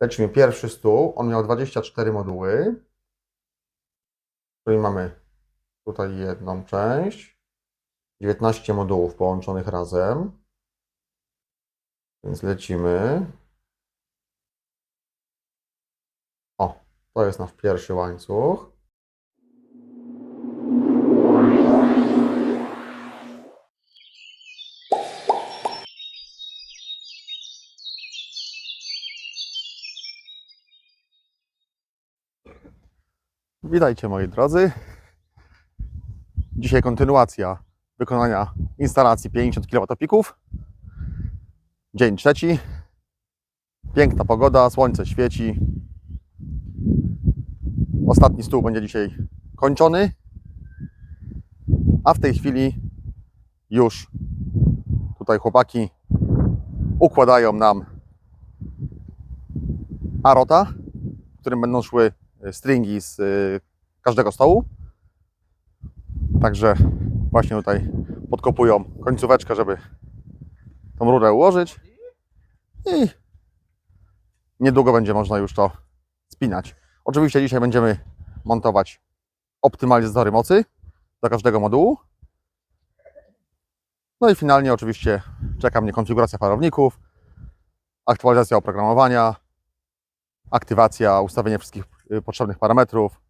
Lecimy pierwszy stół. On miał 24 moduły. Czyli mamy tutaj jedną część. 19 modułów połączonych razem. Więc lecimy. O, to jest nasz pierwszy łańcuch. Witajcie moi drodzy. Dzisiaj kontynuacja wykonania instalacji 50 kW pików. Dzień trzeci. Piękna pogoda, słońce świeci. Ostatni stół będzie dzisiaj kończony. A w tej chwili już tutaj chłopaki układają nam arota, w którym będą szły stringi z y, każdego stołu. Także właśnie tutaj podkopują końcóweczkę, żeby tą rurę ułożyć. I niedługo będzie można już to spinać. Oczywiście dzisiaj będziemy montować optymalizatory mocy do każdego modułu. No i finalnie oczywiście czeka mnie konfiguracja farowników, aktualizacja oprogramowania, aktywacja, ustawienie wszystkich y, potrzebnych parametrów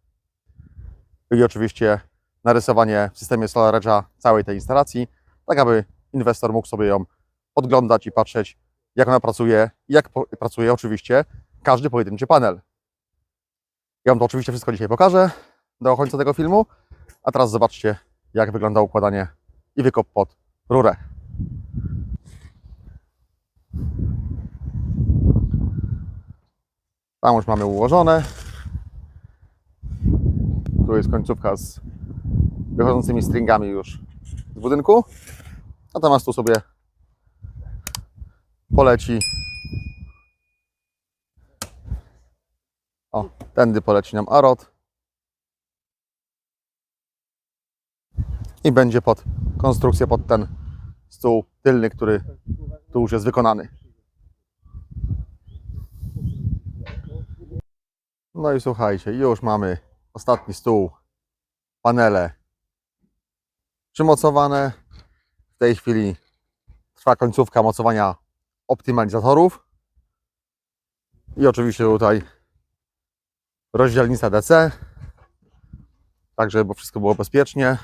i oczywiście narysowanie w systemie SolarEdge'a całej tej instalacji, tak aby inwestor mógł sobie ją podglądać i patrzeć, jak ona pracuje i jak pracuje oczywiście każdy pojedynczy panel. Ja Wam to oczywiście wszystko dzisiaj pokażę do końca tego filmu, a teraz zobaczcie, jak wygląda układanie i wykop pod rurę. Tam już mamy ułożone. Jest końcówka z wychodzącymi stringami już z budynku. Natomiast tu sobie poleci. O, tędy poleci nam arot. I będzie pod konstrukcję pod ten stół tylny, który tu już jest wykonany. No i słuchajcie, już mamy ostatni stół, panele przymocowane. W tej chwili trwa końcówka mocowania optymalizatorów. I oczywiście tutaj rozdzielnica DC, tak żeby wszystko było bezpiecznie.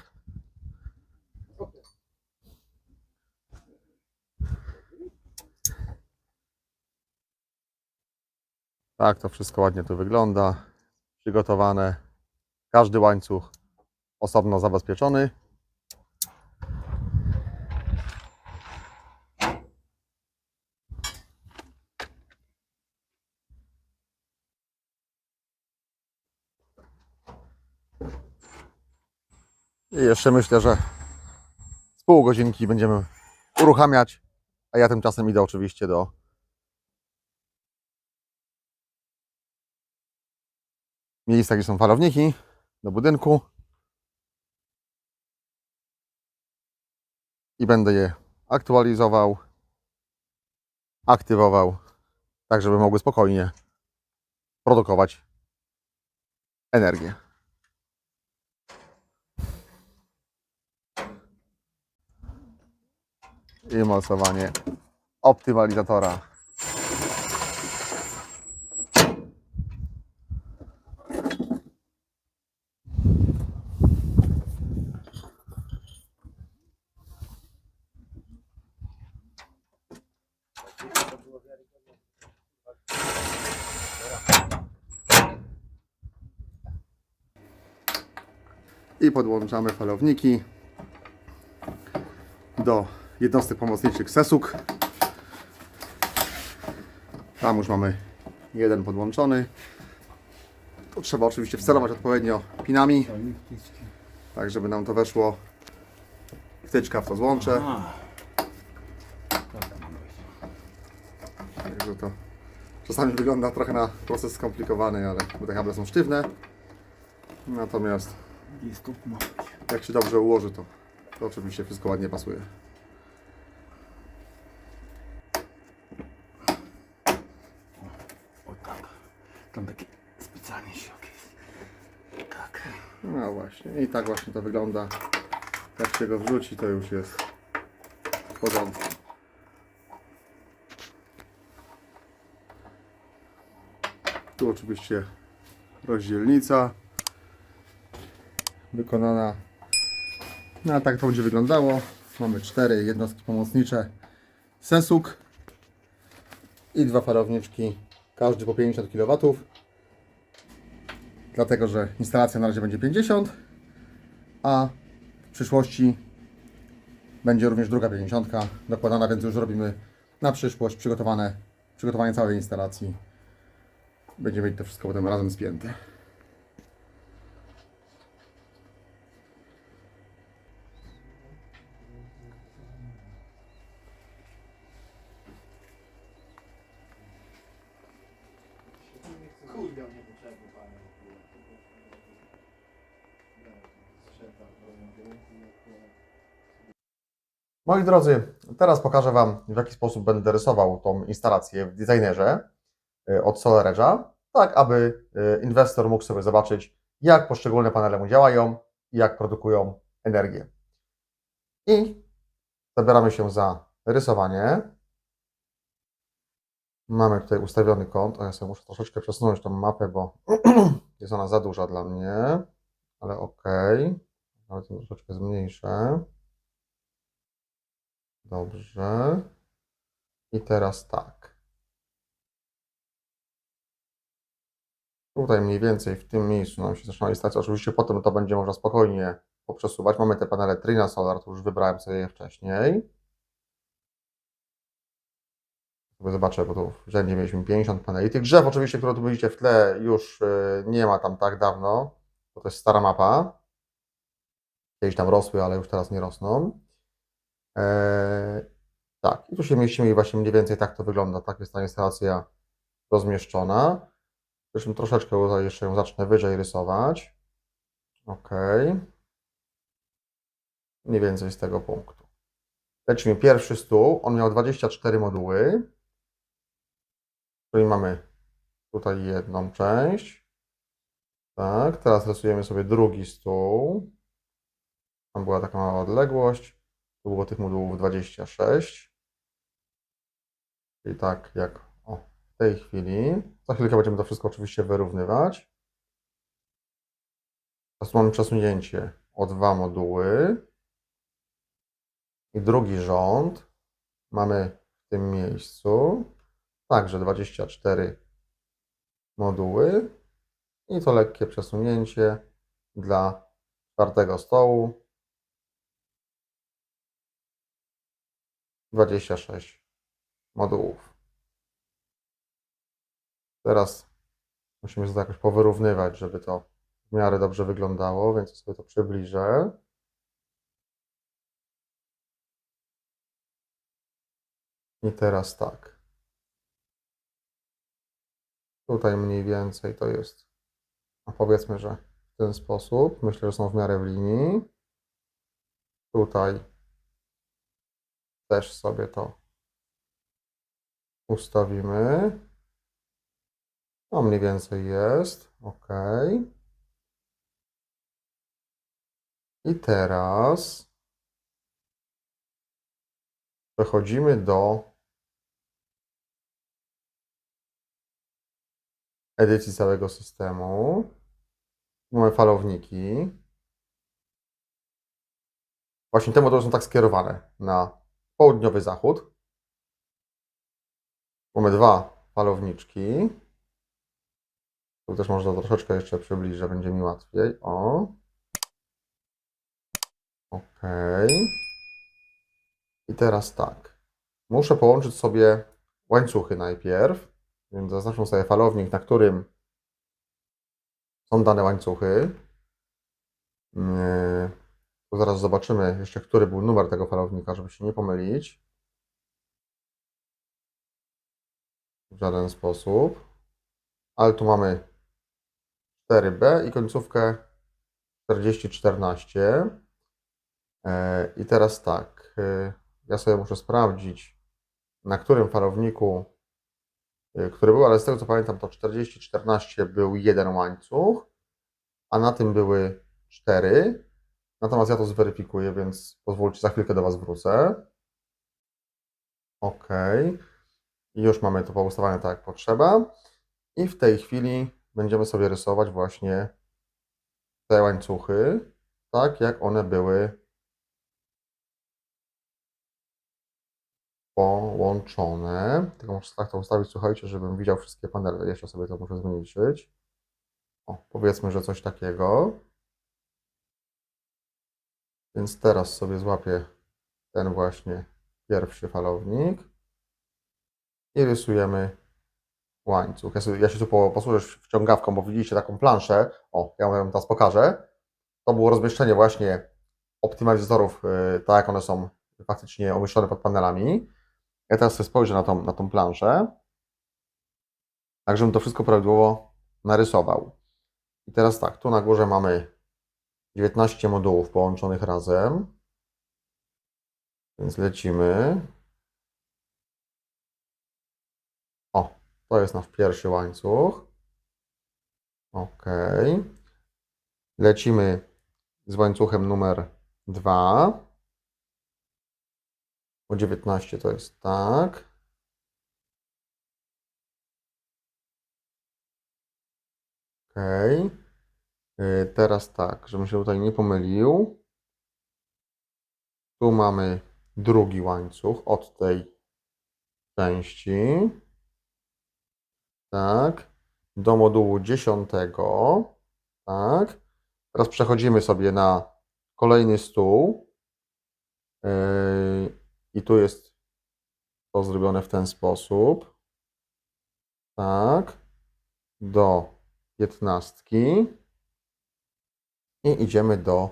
Tak, to wszystko ładnie tu wygląda. Przygotowane. Każdy łańcuch osobno zabezpieczony. I jeszcze myślę, że z pół godzinki będziemy uruchamiać, a ja tymczasem idę oczywiście do miejsca, gdzie są falowniki, do budynku. I będę je aktualizował, aktywował, tak żeby mogły spokojnie produkować energię. I mocowanie optymalizatora. I podłączamy falowniki do jednostek pomocniczych SESUK. Tam już mamy jeden podłączony. To trzeba oczywiście wcelować odpowiednio pinami, tak żeby nam to weszło. Wtyczka w to złącze. Także to czasami wygląda trochę na proces skomplikowany, ale bo te kable są sztywne. Natomiast jak się dobrze ułoży, to, to oczywiście wszystko ładnie pasuje. O, o tak. Tam taki specjalny siok jest. Tak. No właśnie. I tak właśnie to wygląda. Jak się go wrzuci, to już jest w porządku. Tu oczywiście rozdzielnica wykonana. No a tak to będzie wyglądało. Mamy cztery jednostki pomocnicze. Sesuk i dwa farowniczki, każdy po 50 kW. Dlatego, że instalacja na razie będzie 50, a w przyszłości będzie również druga 50 dokładana, więc już robimy na przyszłość przygotowane, przygotowanie całej instalacji. Będziemy mieć to wszystko potem razem spięte. Moi drodzy, teraz pokażę Wam, w jaki sposób będę rysował tą instalację w designerze y, od SolarEdge'a, tak aby y, inwestor mógł sobie zobaczyć, jak poszczególne panele mu działają i jak produkują energię. I zabieramy się za rysowanie. Mamy tutaj ustawiony kąt. O, ja sobie muszę troszeczkę przesunąć tą mapę, bo jest ona za duża dla mnie, ale ok. Nawet ją troszeczkę zmniejszę. Dobrze. I teraz tak. Tutaj mniej więcej w tym miejscu nam się zaczyna instalacja. Oczywiście potem to będzie można spokojnie poprzesuwać. Mamy te panele Trina Solar, to już wybrałem sobie je wcześniej. Zobaczę, bo tu w rzędzie mieliśmy 50 paneli. Tych drzew oczywiście, które tu widzicie w tle, już y, nie ma tam tak dawno, bo to jest stara mapa. Kiedyś tam rosły, ale już teraz nie rosną. Eee, tak, i tu się mieścimy i właśnie mniej więcej tak to wygląda. Tak jest ta instalacja rozmieszczona. Zresztą troszeczkę jeszcze ją zacznę wyżej rysować. Ok. Mniej więcej z tego punktu. Lecimy pierwszy stół. On miał 24 moduły. Czyli mamy tutaj jedną część. Tak, teraz rysujemy sobie drugi stół. Tam była taka mała odległość. Było tych modułów 26. I tak jak o, w tej chwili. Za chwilkę będziemy to wszystko oczywiście wyrównywać. Teraz mamy przesunięcie o dwa moduły. I drugi rząd mamy w tym miejscu. Także 24 moduły. I to lekkie przesunięcie dla czwartego stołu. 26 modułów. Teraz musimy to jakoś powyrównywać, żeby to w miarę dobrze wyglądało, więc sobie to przybliżę. I teraz tak. Tutaj mniej więcej to jest, no powiedzmy, że w ten sposób. Myślę, że są w miarę w linii. Tutaj też sobie to ustawimy. No mniej więcej jest. OK. I teraz przechodzimy do edycji całego systemu. Mamy falowniki. Właśnie te moduły są tak skierowane na południowy zachód. Mamy dwa falowniczki. Tu też można troszeczkę jeszcze przybliżyć, że będzie mi łatwiej. O. OK. I teraz tak. Muszę połączyć sobie łańcuchy najpierw. Więc zaznaczmy sobie falownik, na którym są dane łańcuchy. Yy, To zaraz zobaczymy jeszcze, który był numer tego falownika, żeby się nie pomylić. W żaden sposób. Ale tu mamy 4B i końcówkę 4014. E, I teraz tak, e, ja sobie muszę sprawdzić, na którym falowniku, e, który był, ale z tego co pamiętam, to 4014 był jeden łańcuch, a na tym były 4. Natomiast ja to zweryfikuję, więc pozwólcie, za chwilkę do Was wrócę. OK. I już mamy to poustawione tak, jak potrzeba. I w tej chwili będziemy sobie rysować właśnie te łańcuchy, tak jak one były połączone. Tylko muszę tak to ustawić, słuchajcie, żebym widział wszystkie panele. Jeszcze sobie to muszę zmniejszyć. O, powiedzmy, że coś takiego. Więc teraz sobie złapię ten właśnie pierwszy falownik i rysujemy łańcuch. Ja, sobie, ja się tu po- posłużę wciągawką, bo widzicie taką planszę. O, ja wam teraz pokażę. To było rozmieszczenie właśnie optymalizatorów, yy, tak jak one są faktycznie umieszczone pod panelami. Ja teraz sobie spojrzę na tą, na tą planszę, tak żebym to wszystko prawidłowo narysował. I teraz tak, tu na górze mamy 19 modułów połączonych razem. Więc lecimy. O, to jest nasz pierwszy łańcuch. Ok. Lecimy z łańcuchem numer 2. Bo 19 to jest tak. Ok. Y, Teraz tak, żebym się tutaj nie pomylił. Tu mamy drugi łańcuch od tej części. Tak. Do modułu 10. Tak. Teraz przechodzimy sobie na kolejny stół. Yy, I tu jest to zrobione w ten sposób. Tak. Do 15. I idziemy do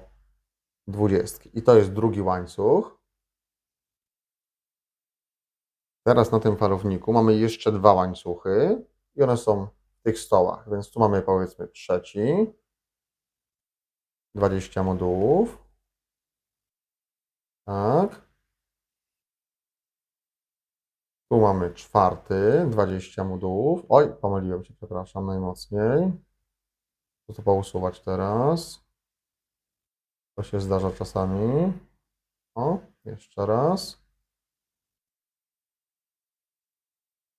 20. I to jest drugi łańcuch. Teraz na tym falowniku mamy jeszcze dwa łańcuchy i one są w tych stołach, więc tu mamy powiedzmy trzeci, 20 modułów. Tak. Tu mamy czwarty, 20 modułów. Oj, pomyliłem się, przepraszam najmocniej. To to pousuwać teraz. To się zdarza czasami. O, jeszcze raz.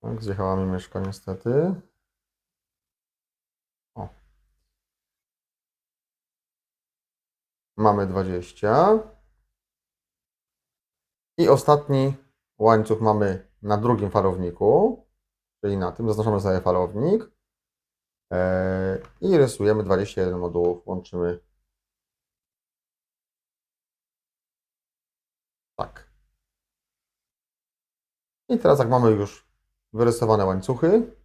Tak, zjechała mi myszka niestety. O. Mamy 20. I ostatni łańcuch mamy na drugim falowniku, czyli na tym. Zaznaczamy sobie falownik. Eee, I rysujemy 21 modułów. Łączymy tak. I teraz jak mamy już wyrysowane łańcuchy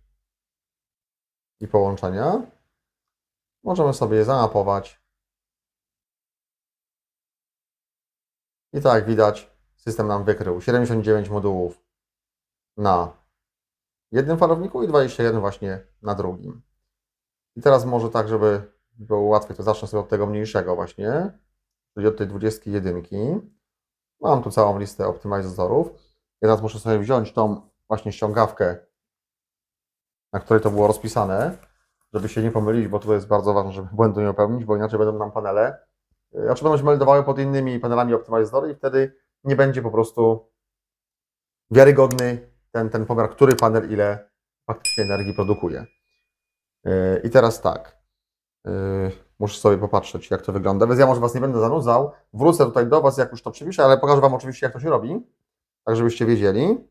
i połączenia, możemy sobie je zamapować. I tak jak widać, system nam wykrył 79 modułów na jednym falowniku i 21 właśnie na drugim. I teraz może tak, żeby było łatwiej, to zacznę sobie od tego mniejszego właśnie, czyli od tej 21. Mam tu całą listę optymalizatorów. Ja teraz muszę sobie wziąć tą właśnie ściągawkę, na której to było rozpisane, żeby się nie pomylić, bo to jest bardzo ważne, żeby błędu nie popełnić, bo inaczej będą nam panele, yy, znaczy będą się meldowały pod innymi panelami optymalizatory i wtedy nie będzie po prostu wiarygodny ten, ten pomiar, który panel ile faktycznie energii produkuje. Yy, I teraz tak, yy, muszę sobie popatrzeć, jak to wygląda, więc ja może Was nie będę zanudzał, wrócę tutaj do Was, jak już to przepiszę, ale pokażę Wam oczywiście, jak to się robi, tak żebyście wiedzieli.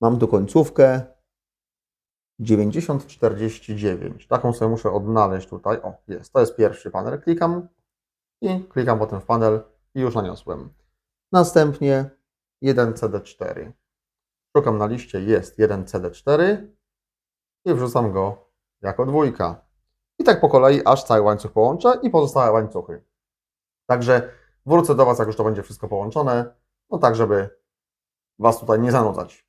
Mam tu końcówkę 9049. Taką sobie muszę odnaleźć tutaj. O, jest. To jest pierwszy panel. Klikam i klikam potem w panel i już naniosłem. Następnie 1CD4. Szukam na liście, jest 1CD4 i wrzucam go jako dwójka. Tak po kolei, aż cały łańcuch połączę i pozostałe łańcuchy. Także wrócę do Was, jak już to będzie wszystko połączone, no tak, żeby Was tutaj nie zanudzać.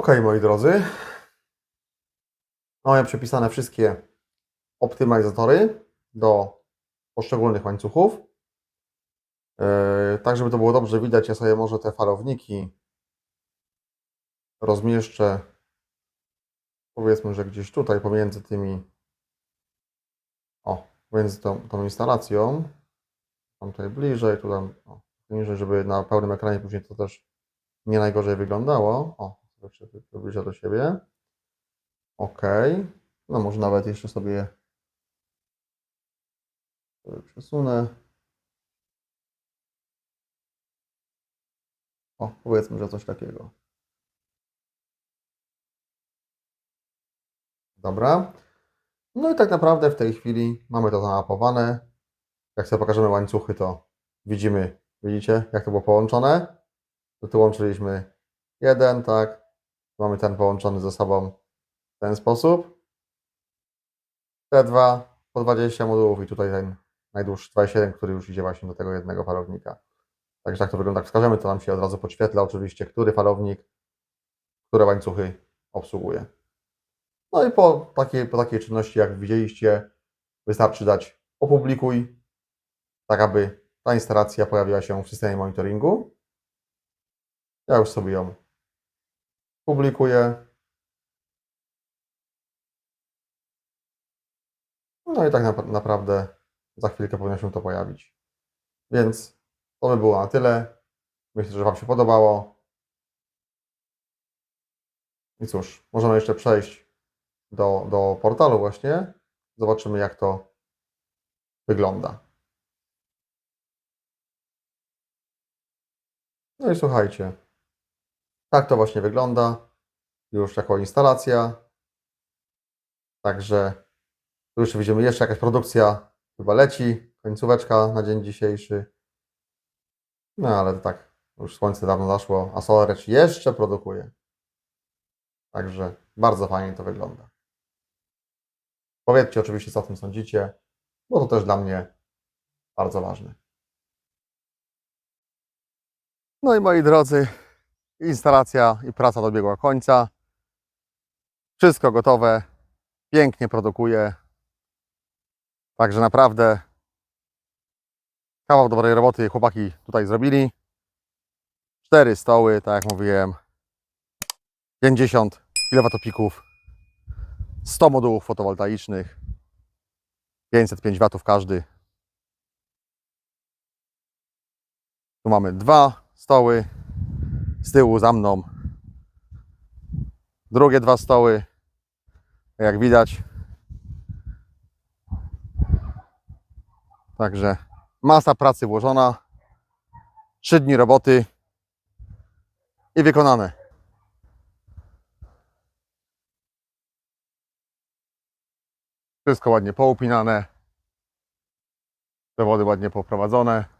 Ok, moi drodzy. Mamy przepisane wszystkie optymalizatory do poszczególnych łańcuchów. Yy, tak, żeby to było dobrze widać, ja sobie może te falowniki rozmieszczę powiedzmy, że gdzieś tutaj pomiędzy tymi o, pomiędzy tą, tą instalacją tam tutaj bliżej, tu tam o, niżej, żeby na pełnym ekranie później to też nie najgorzej wyglądało. O, sobie przybliżę do siebie. Ok. No może nawet jeszcze sobie przesunę. O, powiedzmy, że coś takiego. Dobra. No i tak naprawdę w tej chwili mamy to zamapowane. Jak sobie pokażemy łańcuchy, to widzimy, widzicie, jak to było połączone. To tu łączyliśmy jeden, tak. Mamy ten połączony ze sobą w ten sposób. Te dwa po 20 modułów i tutaj ten najdłuższy 27, który już idzie właśnie do tego jednego falownika. Także tak to wygląda. Wskażemy, to nam się od razu podświetla oczywiście, który falownik, które łańcuchy obsługuje. No i po takiej, po takiej czynności, jak widzieliście, wystarczy dać opublikuj, tak aby ta instalacja pojawiła się w systemie monitoringu. Ja już sobie ją publikuję. No i tak na, naprawdę za chwilkę powinno się to pojawić. Więc to by było na tyle. Myślę, że Wam się podobało. I cóż, możemy jeszcze przejść do, do portalu właśnie. Zobaczymy, jak to wygląda. No i słuchajcie, tak to właśnie wygląda już jako instalacja. Także tu już widzimy, jeszcze jakaś produkcja chyba leci, końcóweczka na dzień dzisiejszy. No ale tak, już słońce dawno zaszło, a SolarEdge jeszcze produkuje. Także bardzo fajnie to wygląda. Powiedzcie oczywiście, co o tym sądzicie, bo to też dla mnie bardzo ważne. No i moi drodzy, instalacja i praca dobiegła końca. Wszystko gotowe, pięknie produkuje. Także naprawdę kawał dobrej roboty chłopaki tutaj zrobili. Cztery stoły, tak jak mówiłem, 50 kWp 100 modułów fotowoltaicznych, 505 W każdy. Tu mamy dwa stoły, z tyłu za mną drugie dwa stoły, jak widać. Także masa pracy włożona, 3 dni roboty i wykonane. Wszystko ładnie poupinane. Przewody ładnie poprowadzone.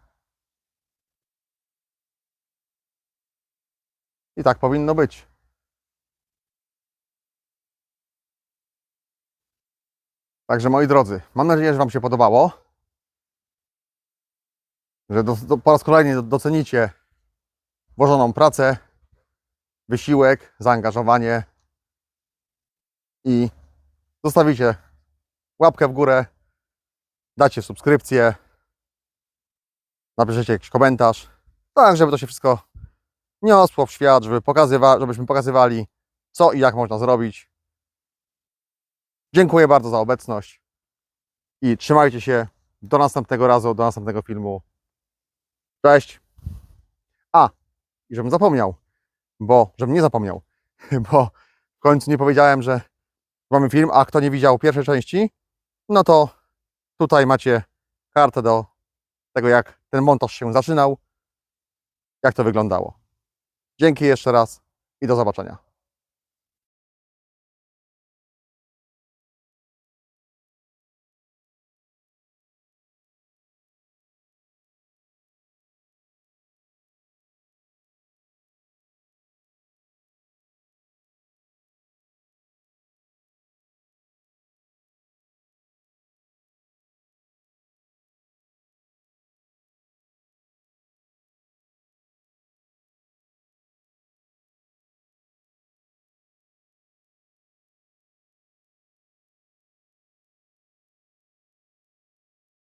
I tak powinno być. Także moi drodzy, mam nadzieję, że Wam się podobało. Że do, do, po raz kolejny docenicie włożoną pracę, wysiłek, zaangażowanie i zostawicie łapkę w górę, dacie subskrypcję, napiszecie jakiś komentarz, tak żeby to się wszystko niosło w świat, żeby pokazywa, żebyśmy pokazywali co i jak można zrobić. Dziękuję bardzo za obecność i trzymajcie się do następnego razu, do następnego filmu. Cześć! A, i żebym zapomniał, bo, żebym nie zapomniał, bo w końcu nie powiedziałem, że mamy film, a kto nie widział pierwszej części, no to tutaj macie kartę do tego, jak ten montaż się zaczynał, jak to wyglądało. Dzięki jeszcze raz i do zobaczenia.